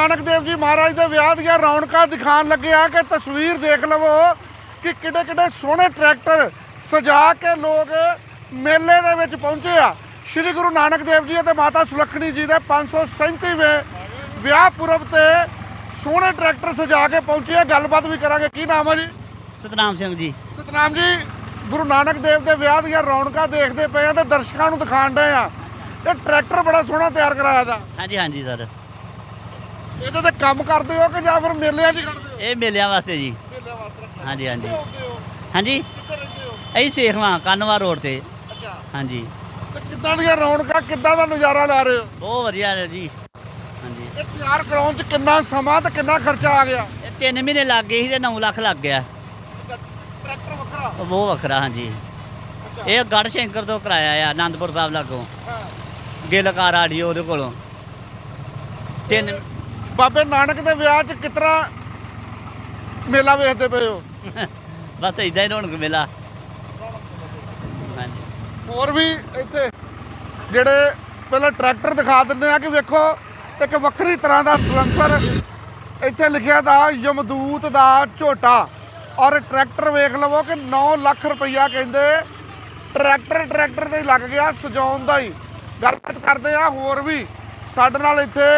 ਮਹਾਰਾਜ ਦੇ ਵਿਆਹ ਦੀਆਂ ਰੌਣਕਾਂ ਦਿਖਾਣ ਲੱਗੇ ਆ ਕਿ ਤਸਵੀਰ ਦੇਖ ਲਵੋ ਕਿ ਕਿੱਡੇ ਕਿੱਡੇ ਸੋਹਣੇ ਟਰੈਕਟਰ ਸਜਾ ਕੇ ਲੋਕ ਮੇਲੇ ਦੇ ਵਿੱਚ ਪਹੁੰਚੇ ਆ। ਸ੍ਰੀ ਗੁਰੂ ਨਾਨਕ ਦੇਵ ਜੀ ਅਤੇ ਮਾਤਾ ਸੁਲੱਖਣੀ ਜੀ ਦੇ 537ਵੇਂ ਵਿਆਹ ਪੁਰਬ ਤੇ ਸੋਹਣੇ ਟਰੈਕਟਰ ਸਜਾ ਕੇ ਪਹੁੰਚੇ ਆ। ਗੱਲਬਾਤ ਵੀ ਕਰਾਂਗੇ। ਕੀ ਨਾਮ ਆ ਜੀ? ਸਤਨਾਮ ਸਿੰਘ ਜੀ। ਸਤਨਾਮ ਜੀ ਗੁਰੂ ਨਾਨਕ ਦੇਵ ਦੇ ਵਿਆਹ ਦੀਆਂ ਰੌਣਕਾਂ ਦੇਖਦੇ ਪਏ ਆ ਤੇ ਦਰਸ਼ਕਾਂ ਨੂੰ ਦਿਖਾਣ ਡਏ ਆ। ਇਹ ਟਰੈਕਟਰ ਬੜਾ ਸੋਹਣਾ ਤਿਆਰ ਕਰਾਇਆ ਦਾ। ਹਾਂਜੀ ਹਾਂਜੀ ਸਰ। ਇਹਦੇ ਤੇ ਕੰਮ ਕਰਦੇ ਹੋ ਕਿ ਜਾਂ ਫਿਰ ਮੇਲਿਆਂ 'ਚ ਹੀ ਕਰਦੇ ਹੋ? ਇਹ ਮੇਲਿਆਂ ਵਾਸਤੇ ਜੀ। ਮੇਲਿਆਂ ਵਾਸਤੇ ਰੱਖਿਆ। ਹਾਂਜੀ ਹਾਂਜੀ। ਹੁੰਦੇ ਹੋ? ਹਾਂਜੀ? ਕਿੱਥੇ ਰਹਿੰਦੇ ਹੋ? ਅਸੀਂ ਸੇਖਵਾਂ ਕੰਨਵਾ ਰੋਡ ਤੇ। ਅੱਛਾ। ਹਾਂਜੀ। ਤੇ ਕਿੱਦਾਂ ਦੀਆਂ ਰੌਣਕਾਂ ਕਿੱਦਾਂ ਦਾ ਨਜ਼ਾਰਾ ਲੈ ਰਹੇ ਹੋ? ਬਹੁਤ ਵਧੀਆ ਹੈ ਜੀ। ਹਾਂਜੀ। ਇਹ ਤਿਆਰ ਕਰਾਉਣ 'ਚ ਕਿੰਨਾ ਸਮਾਂ ਤੇ ਕਿੰਨਾ ਖਰਚਾ ਆ ਗਿਆ? ਇਹ 3 ਮਹੀਨੇ ਲੱਗ ਗਏ ਸੀ ਤੇ 9 ਲੱਖ ਲੱਗ ਗਿਆ। ਟਰੈਕਟਰ ਵੱਖਰਾ? ਉਹ ਬਹੁਤ ਵੱਖਰਾ ਹਾਂਜੀ। ਇਹ ਗੜ ਸ਼ੰਕਰ ਤੋਂ ਕਰਾਇਆ ਆ ਆਨੰਦਪੁਰ ਸਾਹਿਬ ਲਾਗੋਂ। ਹਾਂ। ਗਿਲਕਾਰ ਆਡੀਓ ਉਹਦੇ ਕੋਲੋਂ। ਤਿੰਨ ਬਾਬੇ ਨਾਨਕ ਦੇ ਵਿਆਹ 'ਚ ਕਿਤਨਾ ਮੇਲਾ ਵੇਖਦੇ ਪਏ ਹੋ? ਬਸ ਇਦਾਂ ਹੀ ਰੌਣਕ ਮੇਲਾ। ਹਾਂਜੀ। ਹੋਰ ਵੀ ਇੱਥੇ ਜਿਹੜੇ ਪਹਿਲਾਂ ਟਰੈਕਟਰ ਦਿਖਾ ਦਿੰਦੇ ਆ ਕਿ ਵੇਖੋ ਇੱਕ ਵੱਖਰੀ ਤਰ੍ਹਾਂ ਦਾ ਸਲੈਂਸਰ ਇੱਥੇ ਲਿਖਿਆ ਦਾ ਯਮਦੂਤ ਦਾ ਝੋਟਾ। ਔਰ ਟਰੈਕਟਰ ਵੇਖ ਲਵੋ ਕਿ 9 ਲੱਖ ਰੁਪਈਆ ਕਹਿੰਦੇ ਟਰੈਕਟਰ ਟਰੈਕਟਰ ਤੇ ਲੱਗ ਗਿਆ ਸਜਾਉਣ ਦਾ ਹੀ। ਗੱਲਬਾਤ ਕਰਦੇ ਆ ਹੋਰ ਵੀ ਸਾਡੇ ਨਾਲ ਇੱਥੇ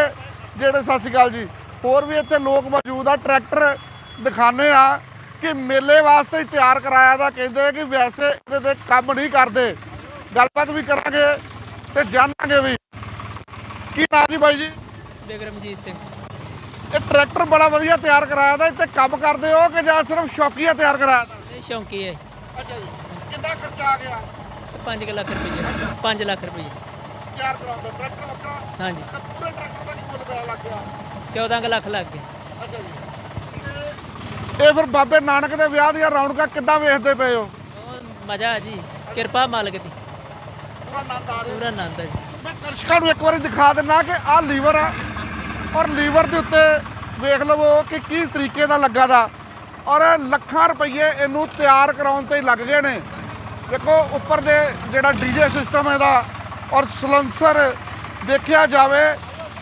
ਜਿਹੜੇ ਸਤਿ ਸ਼੍ਰੀ ਅਕਾਲ ਜੀ। ਹੋਰ ਵੀ ਇੱਥੇ ਲੋਕ ਮੌਜੂਦ ਆ ਟਰੈਕਟਰ ਦਿਖਾਣੇ ਆ ਕਿ ਮੇਲੇ ਵਾਸਤੇ ਹੀ ਤਿਆਰ ਕਰਾਇਆ ਦਾ। ਕਹਿੰਦੇ ਕਿ ਵੈਸੇ ਇਹਦੇ ਤੇ ਕੰਮ ਨਹੀਂ ਕਰਦੇ। ਗੱਲਬਾਤ ਵੀ ਕਰਾਂਗੇ ਤੇ ਜਾਣਾਂਗੇ ਵੀ। ਕੀ ਨਾਮ ਜੀ ਬਾਈ ਜੀ? ਬਿਕਰਮਜੀਤ ਸਿੰਘ। ਇਹ ਟਰੈਕਟਰ ਬੜਾ ਵਧੀਆ ਤਿਆਰ ਕਰਾਇਆ ਦਾ ਇੱਥੇ ਕੰਮ ਕਰਦੇ ਹੋ ਕਿ ਜਾਂ ਸਿਰਫ ਸ਼ੌਕੀਆ ਤਿਆਰ ਕਰਾਇਆ ਦਾ? ਇਹ ਸ਼ੌਂਕੀ ਹੈ। ਅੱਛਾ ਜੀ। ਕਿੰਨਾ ਖਰਚਾ ਆ ਗਿਆ? 5 ਲੱਖ ਰੁਪਏ 5 ਲੱਖ ਰੁਪਏ ਤਿਆਰ ਕਰਾਉਂਦਾ ਟਰੈਕਟਰ ਵੱਖਰਾ ਹਾਂਜੀ। ਤੇ ਪੂਰੇ ਟਰੈਕਟਰ ਦਾ ਕੀ ਮੁੱਲ ਪਿਆ ਲੱਗ ਗਿਆ। 14 ਕੁ ਲੱਖ ਲੱਗ ਗਏ। ਅੱਛਾ ਜੀ। ਤੇ ਇਹ ਫਿਰ ਬਾਬੇ ਨਾਨਕ ਦੇ ਵਿਆਹ ਦੀਆਂ ਰੌਣਕਾਂ ਕਿੱਦਾਂ ਵੇਖਦੇ ਪਏ ਹੋ? ਬਹੁਤ ਮਜ਼ਾ ਆ ਜੀ ਕਿਰਪਾ ਮਾਲਕ ਦੀ। ਪੂਰਾ ਆਨੰਦ ਆ ਰਿਹਾ। ਪੂਰਾ ਆਨੰਦ ਹੈ ਜੀ। ਮੈਂ ਦਰਸ਼ਕਾਂ ਨੂੰ ਇੱਕ ਵਾਰੀ ਦਿਖਾ ਦਿੰਨਾ ਕਿ ਆਹ ਲੀਵਰ ਆ ਔਰ ਲੀਵਰ ਦੇ ਉੱਤੇ ਵੇਖ ਲਵੋ ਕਿ ਕੀ ਤਰੀਕੇ ਦਾ ਲੱਗਾ ਦਾ। ਔਰ ਲੱਖਾਂ ਰੁਪਏ ਇਹਨੂੰ ਤਿਆਰ ਕਰਾਉਣ ਤੇ ਹੀ ਲੱਗ ਗਏ ਨੇ। ਦੇਖੋ ਉੱਪਰ ਦੇ ਜਿਹੜਾ ਡੀਜੇ ਸਿਸਟਮ ਇਹਦਾ ਔਰ ਸਲੰਸਰ ਦੇਖਿਆ ਜਾਵੇ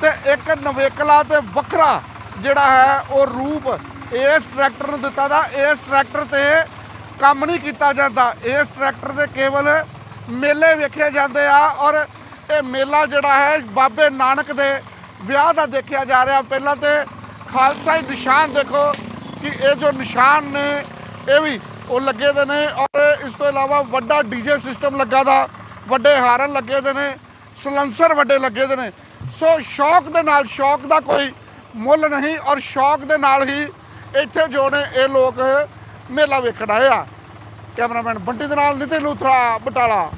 ਤੇ ਇੱਕ ਨਵੇਕਲਾ ਤੇ ਵੱਖਰਾ ਜਿਹੜਾ ਹੈ ਉਹ ਰੂਪ ਇਸ ਟਰੈਕਟਰ ਨੂੰ ਦਿੱਤਾ ਦਾ। ਇਸ ਟਰੈਕਟਰ ਤੇ ਕੰਮ ਨਹੀਂ ਕੀਤਾ ਜਾਂਦਾ। ਇਸ ਟਰੈਕਟਰ ਦੇ ਕੇਵਲ ਮੇਲੇ ਵੇਖੇ ਜਾਂਦੇ ਆ ਔਰ ਇਹ ਮੇਲਾ ਜਿਹੜਾ ਹੈ ਬਾਬੇ ਨਾਨਕ ਦੇ ਵਿਆਹ ਦਾ ਦੇਖਿਆ ਜਾ ਰਿਹਾ। ਪਹਿਲਾਂ ਤੇ ਹੀ ਨਿਸ਼ਾਨ ਦੇਖੋ ਕਿ ਇਹ ਜੋ ਨਿਸ਼ਾਨ ਨੇ, ਇਹ ਵੀ ਉਹ ਲੱਗੇ ਦੇ ਨੇ ਔਰ ਇਸ ਤੋਂ ਇਲਾਵਾ ਵੱਡਾ ਡੀਜੇ ਸਿਸਟਮ ਲੱਗਾ ਦਾ। ਵੱਡੇ ਹਾਰਨ ਲੱਗੇ ਦੇ ਨੇ, ਸਲੰਸਰ ਵੱਡੇ ਲੱਗੇ ਦੇ ਨੇ। ਸੋ ਸ਼ੌਕ ਦੇ ਨਾਲ, ਸ਼ੌਕ ਦਾ ਕੋਈ ਮੁੱਲ ਨਹੀਂ ਔਰ ਸ਼ੌਕ ਦੇ ਨਾਲ ਹੀ ਇੱਥੇ ਜੋ ਨੇ ਇਹ ਲੋਕ ਮੇਲਾ ਵੇਖਣ ਆਏ ਆ। ਕੈਮਰਾਮੈਨ ਬੰਟੀ ਦੇ ਨਾਲ ਨਿਤਿਨ ਲੂਥਰਾ, ਬਟਾਲਾ।